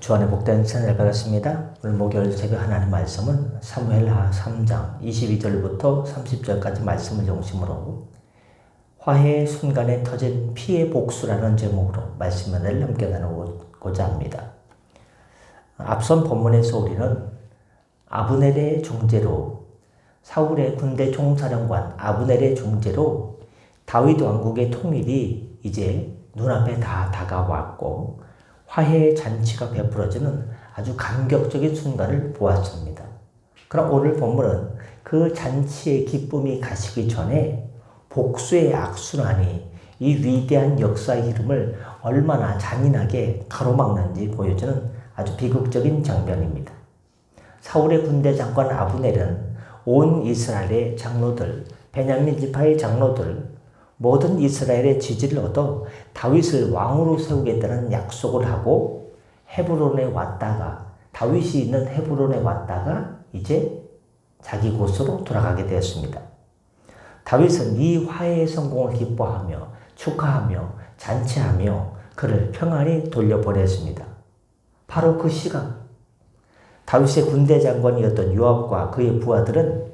주안의 복된 새날 받았습니다. 오늘 목요일 새벽 하나님 말씀은 사무엘하 3장 22절부터 30절까지 말씀을 중심으로 화해의 순간에 터진 피의 복수라는 제목으로 말씀을 함께 나누고자 합니다. 앞선 본문에서 우리는 아브넬의 중재로 사울의 군대 총사령관 아브넬의 중재로 다윗 왕국의 통일이 이제 눈앞에 다 다가왔고 화해의 잔치가 베풀어지는 아주 감격적인 순간을 보았습니다. 그럼 오늘 본문은 그 잔치의 기쁨이 가시기 전에 복수의 악순환이 이 위대한 역사의 흐름을 얼마나 잔인하게 가로막는지 보여주는 아주 비극적인 장면입니다. 사울의 군대 장관 아브넬은 온 이스라엘의 장로들, 베냐민 지파의 장로들, 모든 이스라엘의 지지를 얻어 다윗을 왕으로 세우겠다는 약속을 하고 헤브론에 왔다가 다윗이 있는 헤브론에 왔다가 이제 자기 곳으로 돌아가게 되었습니다. 다윗은 이 화해의 성공을 기뻐하며 축하하며 잔치하며 그를 평안히 돌려보냈습니다. 바로 그 시간 다윗의 군대 장관이었던 요압과 그의 부하들은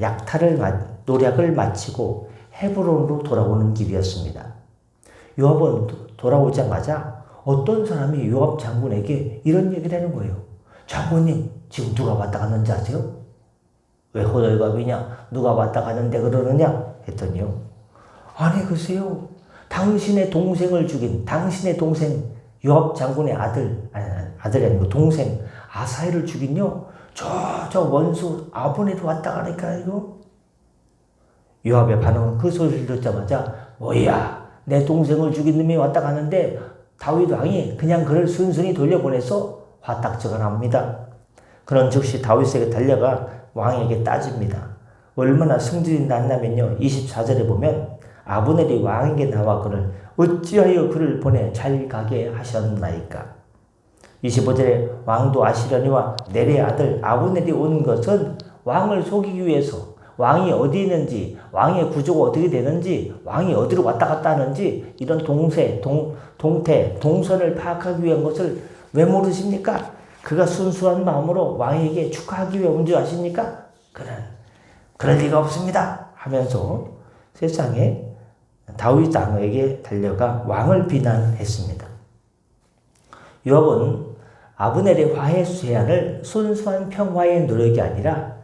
약탈을 노력을 마치고 헤브론으로 돌아오는 길이었습니다. 요압은 돌아오자마자 어떤 사람이 요압 장군에게 이런 얘기를 하는 거예요. 장군님, 지금 누가 왔다 갔는지 아세요? 왜 호들갑이냐? 누가 왔다 갔는데 그러느냐? 했더니요. 아니, 글쎄요. 당신의 동생을 죽인, 당신의 동생, 요압 장군의 아들, 아니, 아들이 아니고 동생, 아사헬을 죽인요. 저, 저 원수 아브넬이 왔다 가니까 이거 요압의 반응은 그 소리를 듣자마자 뭐야 내 동생을 죽인 놈이 왔다 가는데 다윗 왕이 그냥 그를 순순히 돌려보내서 화딱지가 납니다. 그런 즉시 다윗에게 달려가 왕에게 따집니다. 얼마나 승질이 났냐면요. 24절에 보면 아브넬이 왕에게 나와 그를 어찌하여 그를 보내 잘 가게 하셨나이까. 25절에 왕도 아시려니와 내의 아들 아브넬이 온 것은 왕을 속이기 위해서 왕이 어디 있는지, 왕의 구조가 어떻게 되는지, 왕이 어디로 왔다 갔다 하는지, 이런 동세, 동, 동태, 동선을 파악하기 위한 것을 왜 모르십니까? 그가 순수한 마음으로 왕에게 축하하기 위해 온 줄 아십니까? 그는, 그럴 리가 없습니다. 하면서 세상에 다윗 왕에게 달려가 왕을 비난했습니다. 요압은 아브넬의 화해 제안을 순수한 평화의 노력이 아니라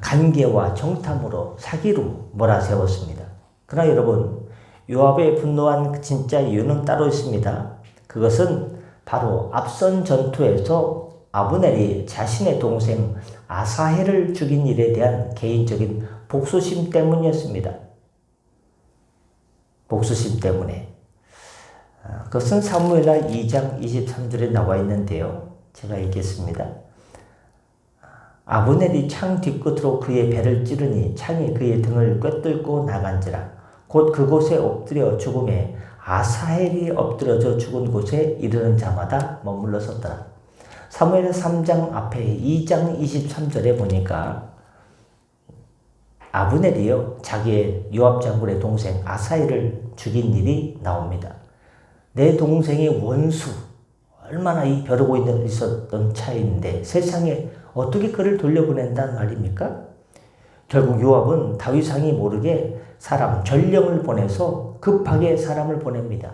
간계와 정탐으로 사기로 몰아세웠습니다. 그러나 여러분, 요압의 분노한 진짜 이유는 따로 있습니다. 그것은 바로 앞선 전투에서 아브넬이 자신의 동생 아사헬을 죽인 일에 대한 개인적인 복수심 때문이었습니다. 복수심 때문에. 아, 그것은 사무엘라 2장 23절에 나와 있는데요. 제가 읽겠습니다. 아브넬이 창 뒤끝으로 그의 배를 찌르니 창이 그의 등을 꿰뚫고 나간지라 곧 그곳에 엎드려 죽음에 아사헬이 엎드려져 죽은 곳에 이르는 자마다 머물러 섰더라. 사무엘 3장 앞에 2장 23절에 보니까 아브넬이요 자기의 요압 장군의 동생 아사헬을 죽인 일이 나옵니다. 내 동생의 원수 얼마나 이 벼르고 있었던 차인데 세상에 어떻게 그를 돌려보낸다는 말입니까? 결국 요압은 다윗왕이 모르게 사람 전령을 보내서 급하게 사람을 보냅니다.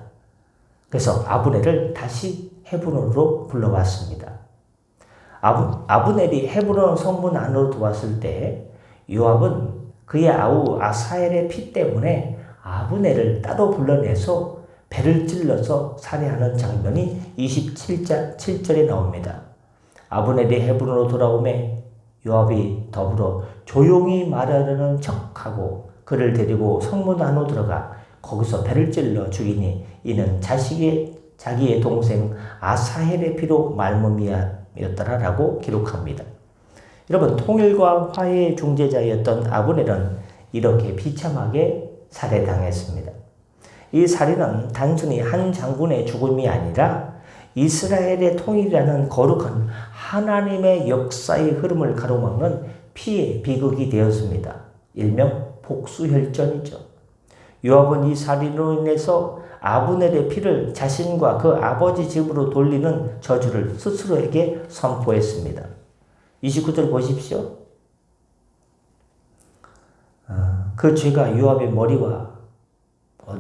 그래서 아브넬을 다시 헤브론으로 불러왔습니다. 아브, 아브넬이 헤브론 성문 안으로 들어왔을 때 요압은 그의 아우 아사엘의 피 때문에 아브넬을 따로 불러내서 배를 찔러서 살해하는 장면이 27장 7절에 나옵니다. 아브넬이 헤브론으로 돌아오매 요압이 더불어 조용히 말하려는 척하고 그를 데리고 성문 안으로 들어가 거기서 배를 찔러 죽이니 이는 자식의 자기의 동생 아사헬의 피로 말몸이었더라라고 기록합니다. 여러분 통일과 화해의 중재자였던 아브넬은 이렇게 비참하게 살해당했습니다. 이 살인은 단순히 한 장군의 죽음이 아니라 이스라엘의 통일이라는 거룩한 하나님의 역사의 흐름을 가로막는 피의 비극이 되었습니다. 일명 복수혈전이죠. 요압은 이 살인으로 인해서 아브넬의 피를 자신과 그 아버지 집으로 돌리는 저주를 스스로에게 선포했습니다. 29절 보십시오. 아, 그 죄가 요압의 머리와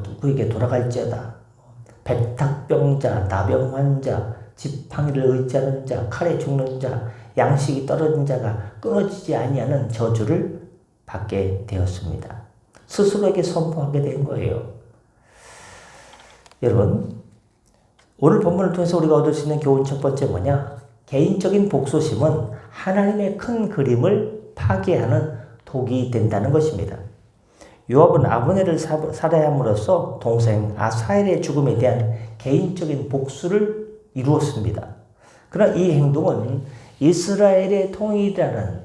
누구에게 돌아갈지어다. 백탁병자, 나병 환자, 지팡이를 의지하는 자, 칼에 죽는 자, 양식이 떨어진 자가 끊어지지 아니하는 저주를 받게 되었습니다. 스스로에게 선포하게 된 거예요. 여러분, 오늘 본문을 통해서 우리가 얻을 수 있는 교훈 첫 번째 뭐냐? 개인적인 복수심은 하나님의 큰 그림을 파괴하는 독이 된다는 것입니다. 요압은 아브넬을 살아야 함으로써 동생 아사엘의 죽음에 대한 개인적인 복수를 이루었습니다. 그러나 이 행동은 이스라엘의 통일이라는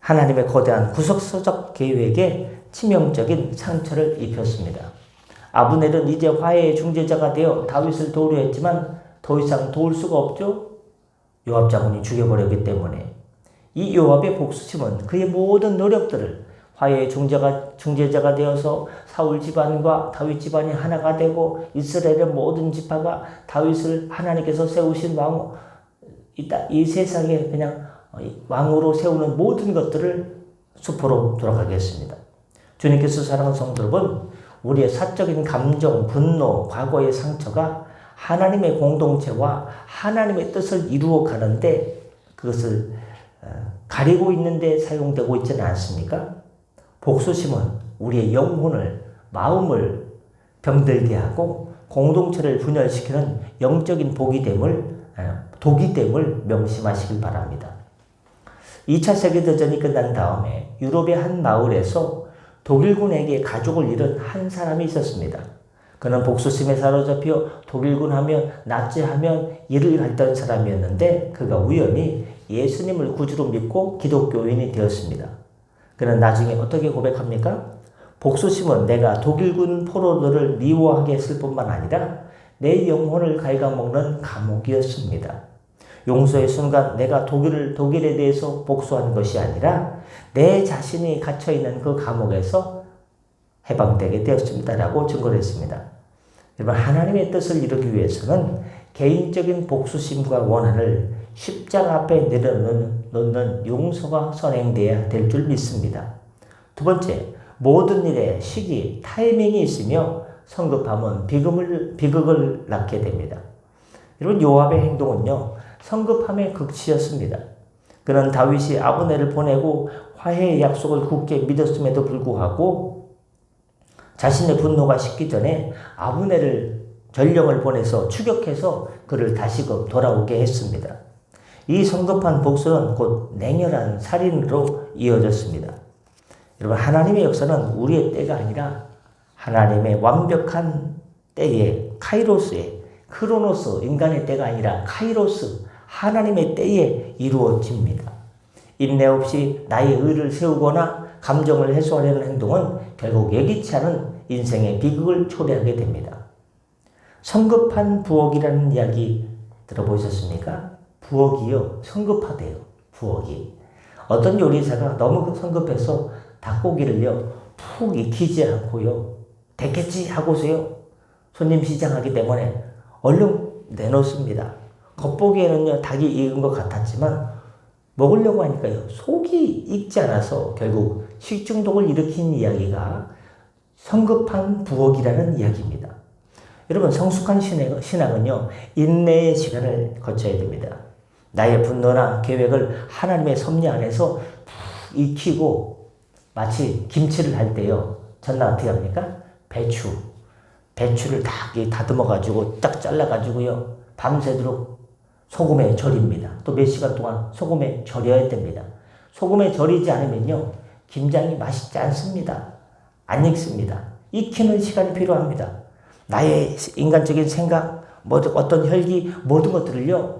하나님의 거대한 구속서적 계획에 치명적인 상처를 입혔습니다. 아브넬은 이제 화해의 중재자가 되어 다윗을 도우려 했지만 더 이상 도울 수가 없죠. 요압 장군이 죽여버렸기 때문에 이 요압의 복수심은 그의 모든 노력들을 화해의 중재가, 중재자가 되어서 사울 집안과 다윗 집안이 하나가 되고 이스라엘의 모든 지파가 다윗을 하나님께서 세우신 왕, 이 세상에 그냥 왕으로 세우는 모든 것들을 수포로 돌아가겠습니다. 주님께서 사랑하는 성도 여러분, 우리의 사적인 감정, 분노, 과거의 상처가 하나님의 공동체와 하나님의 뜻을 이루어 가는데 그것을 어, 가리고 있는데 사용되고 있지는 않습니까? 복수심은 우리의 영혼을, 마음을 병들게 하고 공동체를 분열시키는 영적인 복이됨을, 어, 독이 됨을 명심하시길 바랍니다. 2차 세계대전이 끝난 다음에 유럽의 한 마을에서 독일군에게 가족을 잃은 한 사람이 있었습니다. 그는 복수심에 사로잡혀 독일군 하면 나치 하면 일을 갔던 사람이었는데 그가 우연히 예수님을 구주로 믿고 기독교인이 되었습니다. 그는 나중에 어떻게 고백합니까? 복수심은 내가 독일군 포로들을 미워하게 했을 뿐만 아니라 내 영혼을 갉아먹는 감옥이었습니다. 용서의 순간 내가 독일을, 독일에 대해서 복수하는 것이 아니라 내 자신이 갇혀있는 그 감옥에서 해방되게 되었습니다 라고 증거를 했습니다. 여러분, 하나님의 뜻을 이루기 위해서는 개인적인 복수심과 원한을 십자가 앞에 내려 놓는 용서가 선행돼야 될 줄 믿습니다. 두 번째, 모든 일에 시기, 타이밍이 있으며 성급함은 비극을, 비극을 낳게 됩니다. 여러분, 요압의 행동은요, 성급함의 극치였습니다. 그는 다윗이 아브넬을 보내고 화해의 약속을 굳게 믿었음에도 불구하고 자신의 분노가 식기 전에 아브넬을 전령을 보내서 추격해서 그를 다시금 돌아오게 했습니다. 이 성급한 복수는 곧 냉혈한 살인으로 이어졌습니다. 여러분 하나님의 역사는 우리의 때가 아니라 하나님의 완벽한 때에 카이로스에 크로노스 인간의 때가 아니라 카이로스 하나님의 때에 이루어집니다. 인내 없이 나의 의를 세우거나 감정을 해소하려는 행동은 결국 예기치 않은 인생의 비극을 초래하게 됩니다. 성급한 부엌이라는 이야기 들어보셨습니까? 부엌이요, 성급하대요. 부엌이. 어떤 요리사가 너무 성급해서 닭고기를요, 푹 익히지 않고요, 됐겠지 하고서요, 손님 시장하기 때문에 얼른 내놓습니다. 겉보기에는요, 닭이 익은 것 같았지만, 먹으려고 하니까요, 속이 익지 않아서 결국 식중독을 일으킨 이야기가 성급한 부엌이라는 이야기입니다. 여러분, 성숙한 신앙은요, 인내의 시간을 거쳐야 됩니다. 나의 분노나 계획을 하나님의 섭리 안에서 푹 익히고, 마치 김치를 할 때요, 전날 어떻게 합니까? 배추. 배추를 딱 다듬어가지고 딱 잘라가지고요, 밤새도록 소금에 절입니다. 또 몇 시간 동안 소금에 절여야 됩니다. 소금에 절이지 않으면요, 김장이 맛있지 않습니다. 안 익습니다. 익히는 시간이 필요합니다. 나의 인간적인 생각, 뭐 어떤 혈기, 모든 것들을요, 다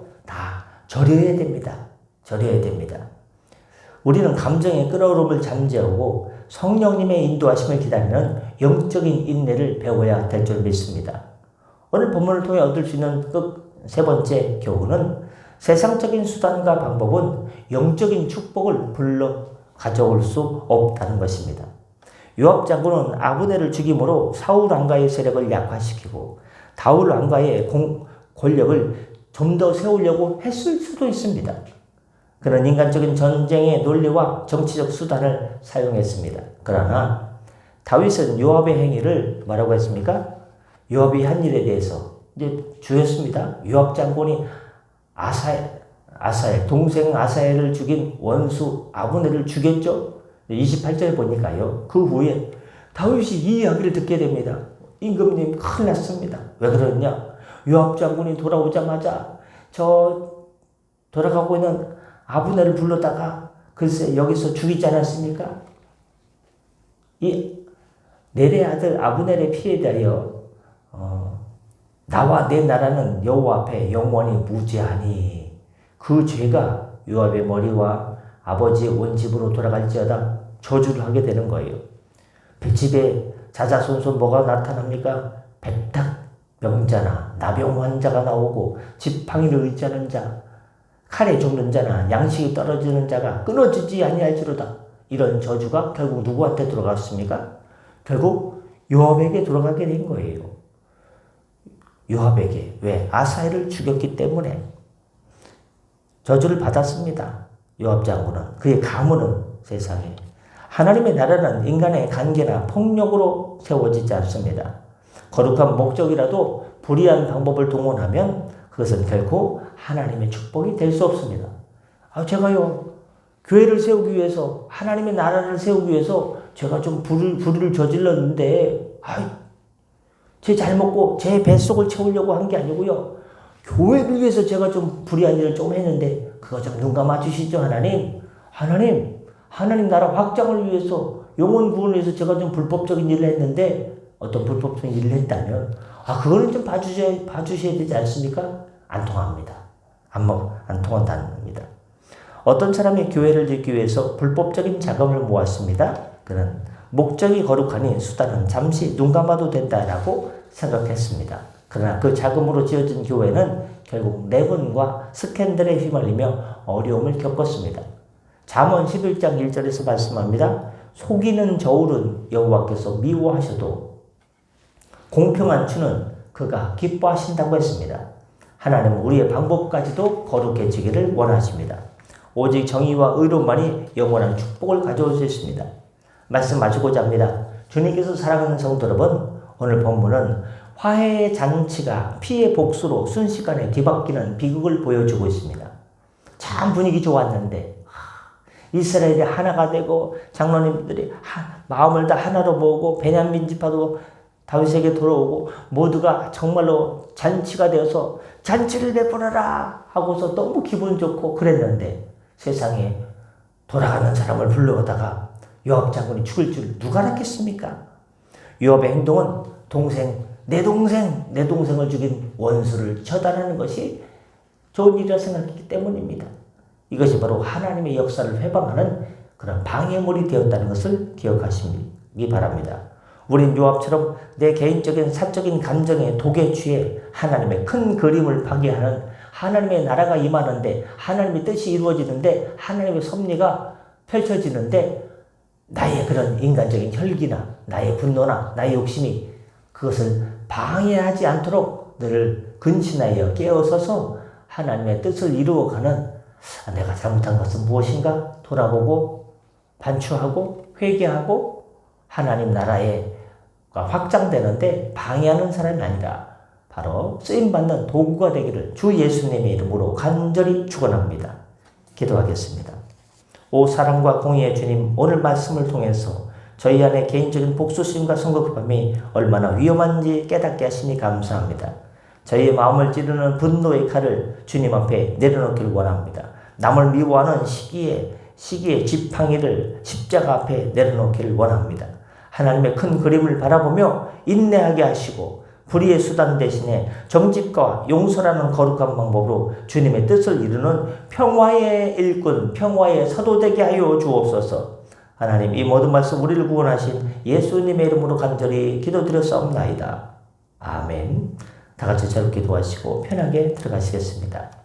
절여야 됩니다. 절여야 됩니다. 우리는 감정의 끌어오름을 잠재우고 성령님의 인도하심을 기다리는 영적인 인내를 배워야 될 줄 믿습니다. 오늘 본문을 통해 얻을 수 있는 그세 번째 교훈은 세상적인 수단과 방법은 영적인 축복을 불러 가져올 수 없다는 것입니다. 요압 장군은 아브네를 죽임으로 사울 왕가의 세력을 약화시키고 다울 왕가의 공, 권력을 좀 더 세우려고 했을 수도 있습니다. 그런 인간적인 전쟁의 논리와 정치적 수단을 사용했습니다. 그러나 다윗은 요압의 행위를 뭐라고 했습니까? 요압이 한 일에 대해서 이제 주였습니다. 요압 장군이 아사엘, 아사엘 동생 아사엘을 죽인 원수 아브네를 죽였죠. 28절에 보니까요. 그 후에 다윗이 이 이야기를 듣게 됩니다. 임금님 큰일 났습니다. 왜 그러냐? 요압 장군이 돌아오자마자 저 돌아가고 있는 아브네를 불러다가 글쎄 여기서 죽이지 않았습니까? 이 내레 아들 아브넬의 피해 대하여 어, 나와 내 나라는 여호와 앞에 영원히 무죄하니 그 죄가 요압의 머리와 아버지의 온 집으로 돌아갈지어다 저주를 하게 되는 거예요. 그 집에 자자손손 뭐가 나타납니까? 백탁 명자나 나병 환자가 나오고 지팡이를 의지하는 자, 칼에 죽는 자나 양식이 떨어지는 자가 끊어지지 아니할지로다. 이런 저주가 결국 누구한테 들어갔습니까? 결국 요압에게 돌아가게 된 거예요. 요압에게 왜 아사엘을 죽였기 때문에 저주를 받았습니다. 요압 장군은 그의 가문은 세상에 하나님의 나라는 인간의 관계나 폭력으로 세워지지 않습니다. 거룩한 목적이라도 불의한 방법을 동원하면 그것은 결코 하나님의 축복이 될 수 없습니다. 아, 제가요, 교회를 세우기 위해서, 하나님의 나라를 세우기 위해서 제가 좀 불을, 불의를 저질렀는데, 아이, 제잘 먹고 제 뱃속을 채우려고 한 게 아니고요. 교회를 위해서 제가 좀 불의한 일을 좀 했는데, 그거 좀 눈 감아 주시죠, 하나님. 하나님, 하나님 나라 확장을 위해서, 영혼 구원을 위해서 제가 좀 불법적인 일을 했는데, 어떤 불법적인 일을 했다면, 아, 그거는 좀 봐주셔야, 봐주셔야 되지 않습니까? 안 통합니다. 안 먹, 안 통한답니다. 어떤 사람이 교회를 짓기 위해서 불법적인 자금을 모았습니다. 그는 목적이 거룩하니 수단은 잠시 눈 감아도 된다라고 생각했습니다. 그러나 그 자금으로 지어진 교회는 결국 내분과 스캔들에 휘말리며 어려움을 겪었습니다. 잠언 11장 1절에서 말씀합니다. 속이는 저울은 여호와께서 미워하셔도 공평한 추는 그가 기뻐하신다고 했습니다. 하나님은 우리의 방법까지도 거룩해 지기를 원하십니다. 오직 정의와 의로만이 영원한 축복을 가져올 수 있습니다. 말씀 마치고자 합니다. 주님께서 사랑하는 성도 여러분, 오늘 본문은 화해의 잔치가 피의 복수로 순식간에 뒤바뀌는 비극을 보여주고 있습니다. 참 분위기 좋았는데 이스라엘이 하나가 되고 장로님들이 마음을 다 하나로 모으고 베냐민 지파도 다윗에게 돌아오고 모두가 정말로 잔치가 되어서 잔치를 베풀어라 하고서 너무 기분 좋고 그랬는데 세상에 돌아가는 사람을 불러오다가 요압 장군이 죽을 줄 누가 알았겠습니까? 요압의 행동은 동생, 내 동생, 내 동생을 죽인 원수를 처단하는 것이 좋은 일이라 생각했기 때문입니다. 이것이 바로 하나님의 역사를 회방하는 그런 방해물이 되었다는 것을 기억하시기 바랍니다. 우린 요압처럼 내 개인적인 사적인 감정에 독에 취해 하나님의 큰 그림을 파괴하는 하나님의 나라가 임하는데 하나님의 뜻이 이루어지는데 하나님의 섭리가 펼쳐지는데 나의 그런 인간적인 혈기나 나의 분노나 나의 욕심이 그것을 방해하지 않도록 늘 근신하여 깨어서서 하나님의 뜻을 이루어가는 아, 내가 잘못한 것은 무엇인가? 돌아보고 반추하고 회개하고 하나님 나라에 확장되는데 방해하는 사람이 아니라 바로 쓰임받는 도구가 되기를 주 예수님의 이름으로 간절히 축원합니다. 기도하겠습니다. 오 사랑과 공의의 주님 오늘 말씀을 통해서 저희 안에 개인적인 복수심과 성급함이 얼마나 위험한지 깨닫게 하시니 감사합니다. 저희의 마음을 찌르는 분노의 칼을 주님 앞에 내려놓기를 원합니다. 남을 미워하는 시기에 시기의 지팡이를 십자가 앞에 내려놓기를 원합니다. 하나님의 큰 그림을 바라보며 인내하게 하시고 불의의 수단 대신에 정직과 용서라는 거룩한 방법으로 주님의 뜻을 이루는 평화의 일꾼, 평화의 사도 되게 하여 주옵소서. 하나님 이 모든 말씀 우리를 구원하신 예수님의 이름으로 간절히 기도드렸사옵나이다. 아멘. 다 같이 저렇게 도하시고 편하게 들어가시겠습니다.